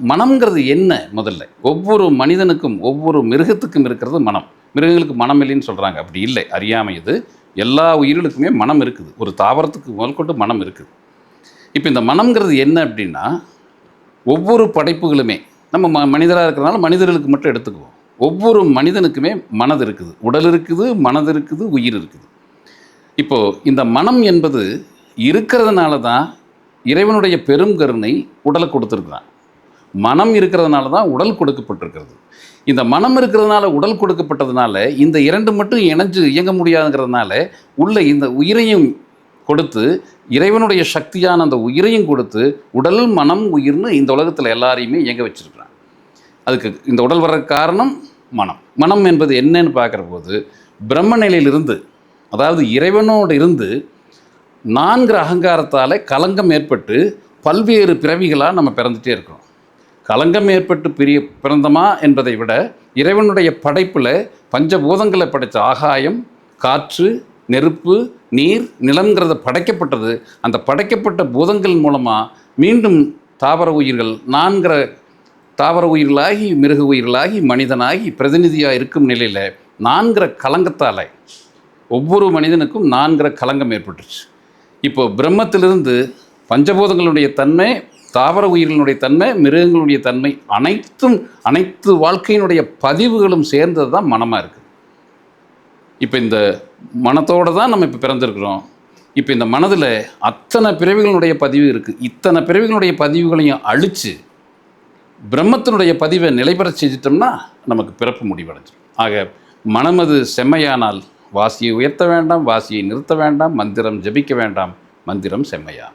மனம்ங்கிறது என்ன முதல்ல? ஒவ்வொரு மனிதனுக்கும் ஒவ்வொரு மிருகத்துக்கும் இருக்கிறது மனம். மிருகங்களுக்கு மனம் இல்லைன்னு சொல்கிறாங்க அப்படி இல்லை. அறியாமை இது. எல்லா உயிர்களுக்குமே மனம் இருக்குது. ஒரு தாவரத்துக்கு முதல் கொண்டு மனம் இருக்குது. இப்போ இந்த மனம்ங்கிறது என்ன அப்படின்னா ஒவ்வொரு படைப்புகளுமே நம்ம ம மனிதராக இருக்கிறனால மனிதர்களுக்கு மட்டும் எடுத்துக்குவோம். ஒவ்வொரு மனிதனுக்குமே மனது இருக்குது. உடல் இருக்குது மனது இருக்குது உயிர் இருக்குது. இப்போது இந்த மனம் என்பது இருக்கிறதுனால தான் இறைவனுடைய பெரும் கருணை உடலை கொடுத்துருக்குறான். மனம் இருக்கிறதுனால தான் உடல் கொடுக்கப்பட்டிருக்கிறது. இந்த மனம் இருக்கிறதுனால உடல் கொடுக்கப்பட்டதுனால இந்த இரண்டு மட்டும் இணைஞ்சு இயங்க முடியாதுங்கிறதுனால உள்ள இந்த உயிரையும் கொடுத்து இறைவனுடைய சக்தியான அந்த உயிரையும் கொடுத்து உடல் மனம் உயிர்னு இந்த உலகத்தில் எல்லாரையுமே இயங்க வச்சிருக்கிறான். அதுக்கு இந்த உடல் வர்ற காரணம் மனம். மனம் என்பது என்னன்னு பார்க்குற போது பிரம்ம நிலையிலிருந்து அதாவது இறைவனோடு இருந்து நான்கிற அகங்காரத்தால் கலங்கம் ஏற்பட்டு பல்வேறு பிறவிகளாக நம்ம பிறந்துகிட்டே இருக்கிறோம். கலங்கம் ஏற்பட்டு பிரிய பிறந்தமா என்பதை விட இறைவனுடைய படைப்பில் பஞ்சபூதங்களை படைத்த ஆகாயம் காற்று நெருப்பு நீர் நிலம்ங்கிறத படைக்கப்பட்டது. அந்த படைக்கப்பட்ட பூதங்கள் மூலமாக மீண்டும் தாவர உயிர்கள் நான்கிற தாவர உயிர்களாகி மிருக உயிர்களாகி மனிதனாகி பிரதிநிதியாக இருக்கும் நிலையில் நான்கிற கலங்கத்தால் ஒவ்வொரு மனிதனுக்கும் நான்கிற கலங்கம் ஏற்பட்டுச்சு இப்போ பிரம்மத்திலிருந்து பஞ்சபூதங்களுடைய தன்மை தாவர உயிர்களுடைய தன்மை மிருகங்களுடைய தன்மை அனைத்தும் அனைத்து வாழ்க்கையினுடைய பதிவுகளும் சேர்ந்தது தான் மனமாக இருக்குது இப்போ இந்த மனத்தோடு தான் நம்ம இப்போ பிறந்திருக்கிறோம். இப்போ இந்த மனதில் அத்தனை பிறவிகளுடைய பதிவு இருக்குது இத்தனை பிறவிகளுடைய பதிவுகளையும் அழித்து பிரம்மத்தினுடைய பதிவை நிலைபெற செஞ்சிட்டோம்னா நமக்கு பிறப்பு முடிவடைஞ்சிடும் ஆக மனமது செம்மையானால் வாசியை உயர்த்த வேண்டாம் வாசியை நிறுத்த வேண்டாம் மந்திரம் ஜபிக்க வேண்டாம் மந்திரம் செம்மையா